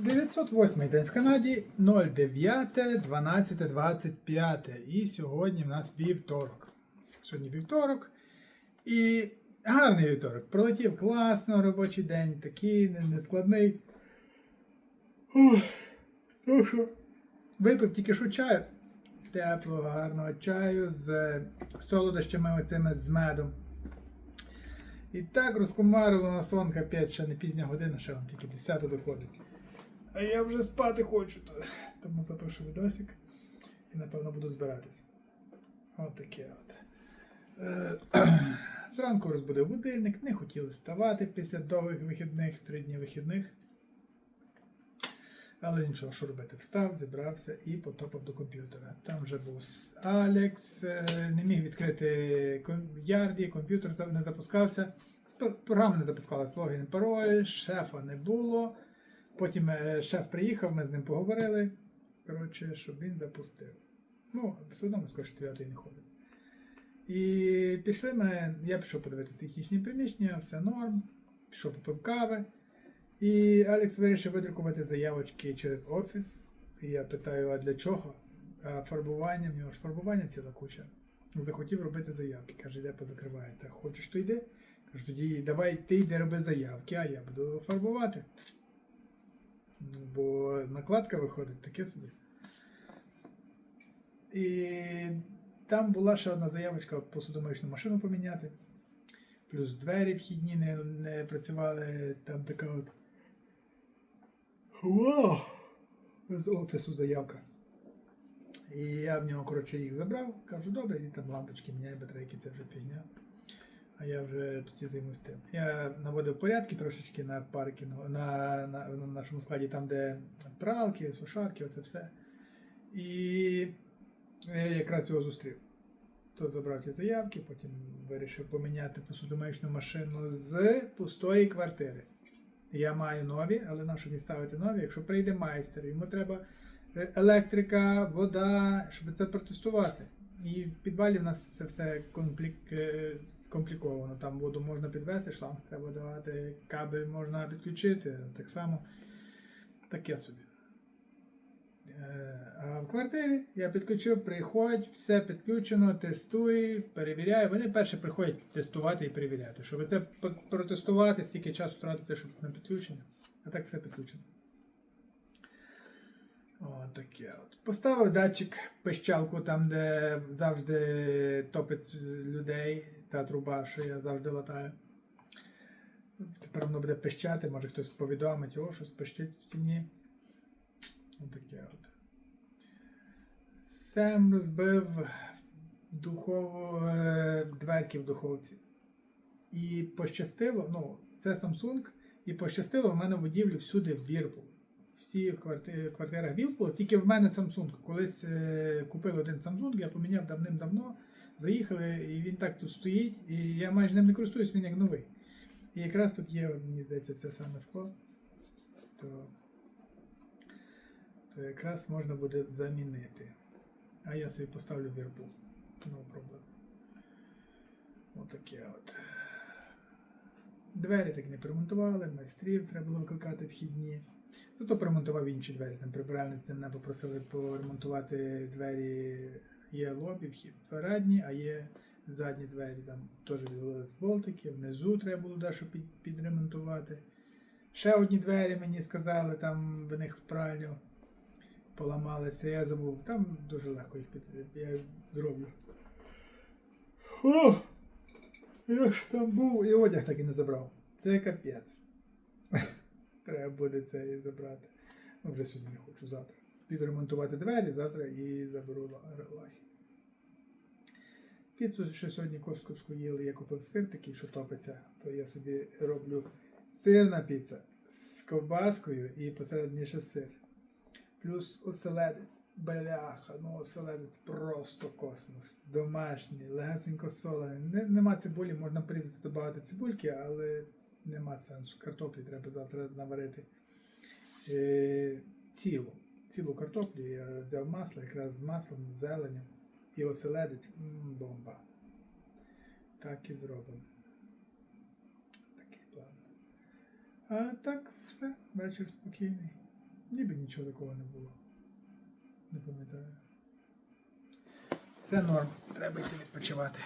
908 день в Канаді 09, 12, 25. І сьогодні в нас вівторок. Сьогодні вівторок. І гарний вівторок. Пролетів класно робочий день, такий нескладний. Ну випив тільки що чаю. Теплого, гарного чаю з солодощами оцими з медом. І так розкумарило на сон капець, ще не пізня година, ще вон тільки 10 доходить. А я вже спати хочу, то- тому запишу відосик і напевно буду збиратись. Отаке от. Е, Зранку розбудив будильник, не хотіли вставати після довгих вихідних, три дні вихідних. Але нічого, що робити? Встав, зібрався і потопав до комп'ютера. Там вже був Алекс, е, не міг відкрити Ярді, комп'ютер не запускався. Програма не запускалась, логін, пароль, шефа не було. Потім е, шеф приїхав, ми з ним поговорили. Коротше, щоб він запустив. Ну, все одно ми скоріше 9 не ходимо. І пішли ми, я пішов подивитися технічні приміщення, все норм, пішов попив кави. І Алекс вирішив видрукувати заявочки через офіс. І я питаю, а для чого? А фарбування, в нього ж фарбування ціла куча. Захотів робити заявки. Каже, де позакриваєте. Хочеш, то йди? Кажу, тоді давай ти йди роби заявки, а я буду фарбувати. Бо накладка виходить таке собі. І там була ще одна заявочка посудомоєчну машину поміняти. Плюс двері вхідні не, не працювали. Там така от. Вау! З офісу заявка. І я в нього, коротше, їх забрав. Кажу, добре, і там лампочки міняй, батарейки, це вже фігня. А я вже тоді займусь тим. Я наводив порядки трошечки на паркінгу, на, на, на нашому складі, там, де пралки, сушарки, оце все. І я якраз його зустрів. То забрав ті заявки, потім вирішив поміняти посудомоєчну машину з пустої квартири. Я маю нові, але на що мені ставити нові? Якщо прийде майстер, йому треба е, електрика, вода, щоб це протестувати. І в підвалі в нас це все комплік... е, скомпліковано. Там воду можна підвести, шланг треба давати, кабель можна підключити. Так само таке собі. Е, А в квартирі я підключив, приходь, все підключено, тестуй, перевіряй. Вони перше приходять тестувати і перевіряти. Щоб це протестувати, стільки часу тратити, щоб на підключення. А так все підключено. Таке от. Поставив датчик пищалку там, де завжди топить людей, та труба, що я завжди латаю. Тепер воно буде пищати, може хтось повідомить, о, щось пищить в стіні. Отаке от. Сем розбив духову е, дверки в духовці. І пощастило, ну, це Samsung, і пощастило, в мене в будівлі всюди Whirlpool. Всі в кварти- квартирах Whirlpool, тільки в мене Samsung. Колись е, купили один Samsung, я поміняв давним-давно, заїхали, і він так тут стоїть, і я майже ним не користуюсь, він як новий. І якраз тут є, мені здається, це саме скло. То то якраз можна буде замінити. А я собі поставлю Whirlpool. No problem. Отаке от. Двері так не примонтували, майстрів треба було викликати вхідні. Зато примонтував інші двері. Там прибиральниці мене попросили поремонтувати двері. Є лобі, передні, а є задні двері. Там теж відвалились болтики, внизу треба було дещо під, підремонтувати. Ще одні двері мені сказали, там в них в пральню поламалися, я забув. Там дуже легко їх під... я зроблю. О! Я ж там був і одяг так і не забрав. Це капець. Треба буде це і забрати. Ну, вже сьогодні не хочу завтра. Піду ремонтувати двері завтра і заберу ла- лахи. Піцу ще сьогодні косковську їли, я купив сир такий, що топиться, то я собі роблю сирна піца з ковбаскою і посередині ще сир. Плюс оселедець, бляха, ну оселедець просто космос. Домашній, легесенько солений. Нема цибулі, можна порізати додати цибульки, але нема сенсу. Картоплі треба завтра наварити. Е, цілу. Цілу картоплю я взяв масло, якраз з маслом, зеленю. І оселедець. М, бомба. Так і зробимо. Такий план. А так, все, вечір спокійний. Ніби нічого такого не було. Не пам'ятаю. Все норм. Треба йти відпочивати.